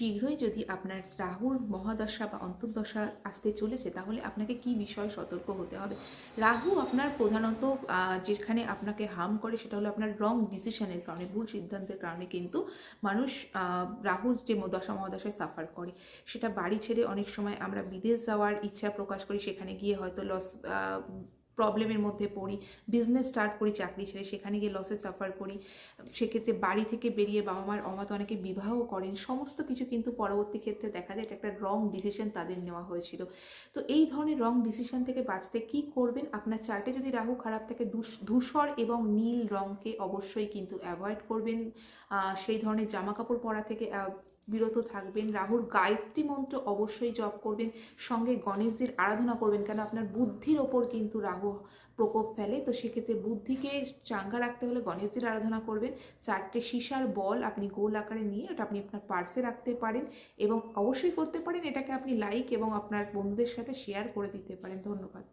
শীঘ্রই যদি আপনার রাহুর মহাদশা বা অন্তর্দশা আসতে চলেছে, তাহলে আপনাকে কি বিষয়ে সতর্ক হতে হবে? রাহু আপনার প্রধানত যেখানে আপনাকে হার্ম করে সেটা হলো আপনার রং ডিসিশনের কারণে, ভুল সিদ্ধান্তের কারণে কিন্তু মানুষ রাহুর যে দশা মহাদশায় সাফার করে। সেটা বাড়ি ছেড়ে অনেক সময় আমরা বিদেশ যাওয়ার ইচ্ছা প্রকাশ করি, সেখানে গিয়ে হয়তো লস প্রবলেমের মধ্যে পড়ি বিজনেস স্টার্ট করি, চাকরি ছেড়ে সেখানে গিয়ে লসে সাফার করি। সেক্ষেত্রে বাড়ি থেকে বেরিয়ে বাবা মার অমাত অনেকে বিবাহ করেন, সমস্ত কিছু কিন্তু পরবর্তী ক্ষেত্রে দেখা যায় একটা রং ডিসিশন তাদের নেওয়া হয়েছিল। তো এই ধরনের রং ডিসিশন থেকে বাঁচতে কি করবেন? আপনার চার্টে যদি রাহু খারাপ থাকে ধূসর এবং নীল রঙকে অবশ্যই কিন্তু অ্যাভয়েড করবেন। সেই ধরনের জামা কাপড় পরা থেকে বিরত থাকবেন। রাহুর গায়ত্রী মন্ত্র অবশ্যই জপ করবেন। সঙ্গে গণেশজির আরাধনা করবেন, কেন আপনার বুদ্ধির ওপর কিন্তু রাহু প্রকোপ ফেলে, তো সেক্ষেত্রে বুদ্ধিকে চাঙ্গা রাখতে হলে গণেশজির আরাধনা করবেন। চারটে সীসার বল আপনি গোল আকারে নিয়ে ওটা আপনি আপনার পার্সে রাখতে পারেন এবং অবশ্যই করতে পারেন, এটাকে আপনি লাইক এবং আপনার বন্ধুদের সাথে শেয়ার করে দিতে পারেন। ধন্যবাদ।